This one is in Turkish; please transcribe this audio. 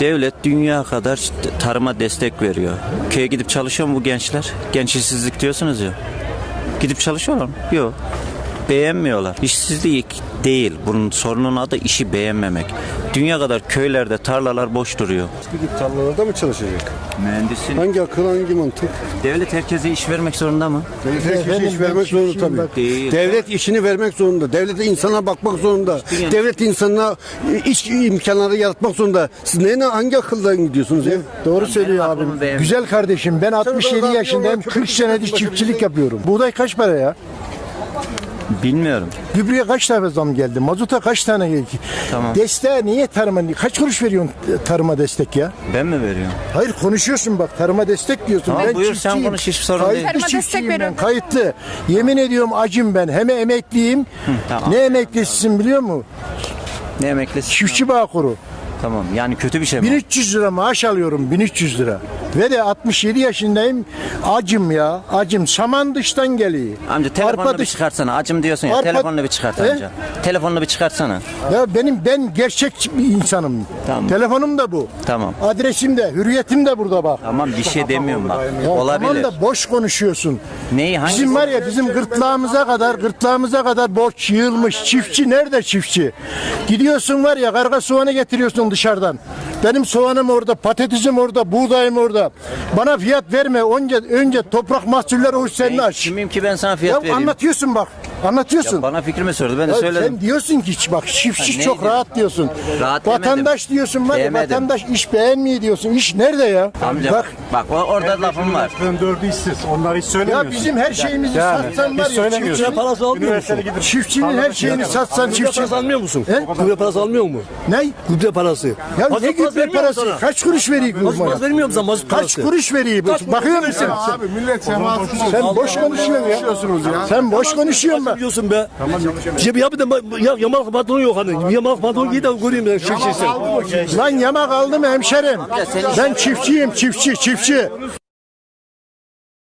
Devlet dünya kadar tarıma destek veriyor. Köye gidip çalışıyor mu bu gençler? Genç işsizlik diyorsunuz ya. Gidip çalışıyorlar mı? Yok. Beğenmiyorlar. İşsizlik değil. Bunun sorunun adı işi beğenmemek. Dünya kadar köylerde tarlalar boş duruyor. Gidip tarlalarda mı çalışacak? Mühendisin Hangi akıl hangi mantık? devlet herkese iş vermek zorunda mı? Devlet herkese iş vermek zorunda tabii. Değil. Devlet işini vermek zorunda. Devlet insana bakmak zorunda. yani. Devlet insanına iş imkanları yaratmak zorunda. Siz ne, ne hangi akıldan gidiyorsunuz ya? Doğru söylüyor aklımı abim. Güzel kardeşim ben 67 daha yaşındayım. çok 40 senedir çiftçilik yapıyorum. Buğday kaç para ya? Bilmiyorum. Gübreye kaç tane zam geldi? Mazota kaç tane geldi? Tamam. Desteğe niye tarıma? Kaç kuruş veriyorsun tarıma destek ya? Ben mi veriyorum? Hayır konuşuyorsun bak tarıma destek diyorsun. Tamam, ben buyur, sen çiftçiyim. konuş, hiç sorun Kayıtlı değil. Tarıma destek çiftçiyim ben kayıtlı. Yemin ediyorum acım ben. Hem emekliyim. tamam. Ne emeklisisin biliyor musun? Ne emeklisi? Çiftçi Bağkuru. Tamam. Yani kötü bir şey mi? 1300 lira maaş alıyorum 1300 lira. Ve de 67 yaşındayım. Acım ya. Acım. Saman dıştan geliyor. Amca telefonunu Arpa bir dış- çıkartsana. Acım diyorsun ya. Arpa- Telefonunu bir çıkart He? amca. Telefonunu bir çıkartsana. Ya benim ben gerçek bir insanım. Tamam. Telefonum da bu. Tamam. Adresim de, hürriyetim de burada bak. Tamam bir şey demiyorum bak. Ya Olabilir. Tamam da boş konuşuyorsun. Neyi hangi? Bizim var ya bizim gırtlağımıza kadar gırtlağımıza kadar borç yığılmış. Çiftçi nerede çiftçi? Gidiyorsun var ya karga soğanı getiriyorsun dışarıdan. Benim soğanım orada, patatesim orada, buğdayım orada. Bana fiyat verme. Önce önce toprak mahsulleri hoş sen Ben aç. kimim ki ben sana Ya fiyat vereyim? anlatıyorsun bak. Anlatıyorsun. Bana fikrimi sordu. Ben de Ya söyledim. Sen diyorsun ki bak çiftçi Ha, çok rahat diyorsun. Rahat vatandaş demedim. diyorsun var ya vatandaş iş beğenmiyor diyorsun. İş nerede ya? Amca bak. bak orada lafım var. dördü işsiz. Onları hiç söylemiyorsun. ya bizim her şeyimizi Yani, satsan var ya söylemiyorsun. çiftçinin, parası almıyor musun? çiftçinin her şeyini satsan Gübre çiftçi. parası almıyor musun? He? Gübre parası almıyor mu? Ne? Gübre parası. Ya ne gübre parası? Kaç kuruş veriyor bu bana? vermiyor musun mazot Kaç parası? kuruş veriyor? Kaç kuruş Bakıyor veriyor? musun? Abi millet semasız. Sen boş konuşuyorsun ya. Sen boş konuşuyorsun bak. Biliyorsun be. Cebi ya bir de ya, yamalık pantolon yok hani. Yamalık pantolon giy de göreyim ben şu şeysin. Lan yamak aldı mı hemşerim? Ben çiftçiyim çiftçi çiftçi.